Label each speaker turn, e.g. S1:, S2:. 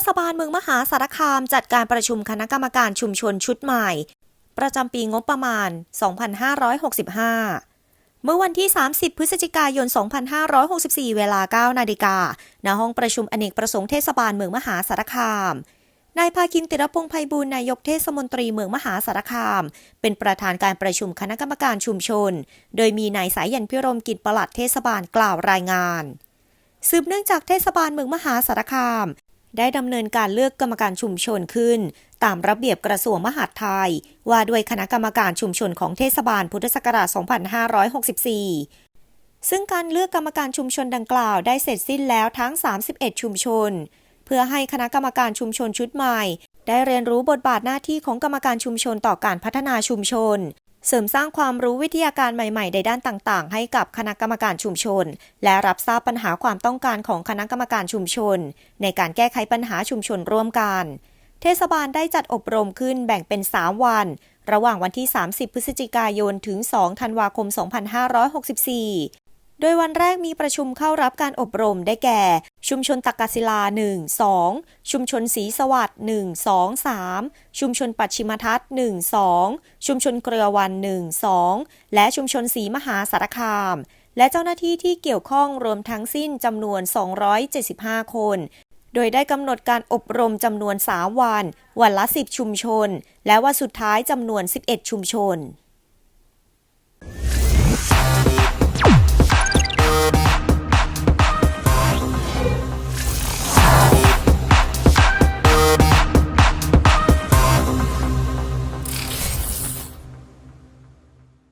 S1: เทศบาลเมืองมหาสารคามจัดการประชุมคณะกรรมการชุมชนชุดใหม่ ประจำปีงบประมาณ 2565 เมื่อวันที่ 30 พฤศจิกายน 2564 เวลา 9 นาฬิกาณห้องประชุมอเนกประสงค์เทศบาลเมืองมหาสารคาม นายภาคินติรพงษ์ไพบูลนายกเทศมนตรีเมืองมหาสารคาม เป็นประธานการประชุมคณะกรรมการชุมชน โดยมีนายสายยันพิรมกิจประหลัดเทศบาลกล่าวรายงานสืบเนื่องจากเทศบาลเมืองมหาสารคาม ได้ดำเนินการเลือกกรรมการชุมชนขึ้น ตามระเบียบกระทรวงมหาดไทย ว่าด้วยคณะกรรมการชุมชนของเทศบาลพุทธศักราช 2564 ซึ่งการเลือกกรรมการชุมชนดังกล่าวได้เสร็จสิ้นแล้วทั้ง 31 ชุมชน เพื่อให้คณะกรรมการชุมชนชุดใหม่ ได้เรียนรู้บทบาทหน้าที่ของกรรมการชุมชนต่อการพัฒนาชุมชน เสริมสร้างความรู้วิทยาการใหม่ ๆ ในด้านต่าง ๆ ให้กับคณะกรรมการชุมชน และรับทราบปัญหาความต้องการของคณะกรรมการชุมชน ในการแก้ไขปัญหาชุมชนร่วมกัน เทศบาลได้จัดอบรมขึ้นแบ่งเป็น 3 วัน ระหว่างวันที่ 30 พฤศจิกายน ถึง 2 ธันวาคม 2564 โดยวันแรกมีประชุมเข้ารับการอบรมได้แก่ ชุมชนตักกศิลา 1 2 ชุมชนศรีสวัสดิ์1 2 3 ชุมชนปัจฉิมทัศน์1 2 ชุมชนเครือวัน1 2 และชุมชนศรีมหาสารคาม และเจ้าหน้าที่ที่เกี่ยวข้องรวมทั้งสิ้นจำนวน 275 คน โดยได้กำหนดการอบรมจำนวน 3 วัน วันละ 10 ชุมชน และวันสุดท้ายจำนวน 11 ชุมชน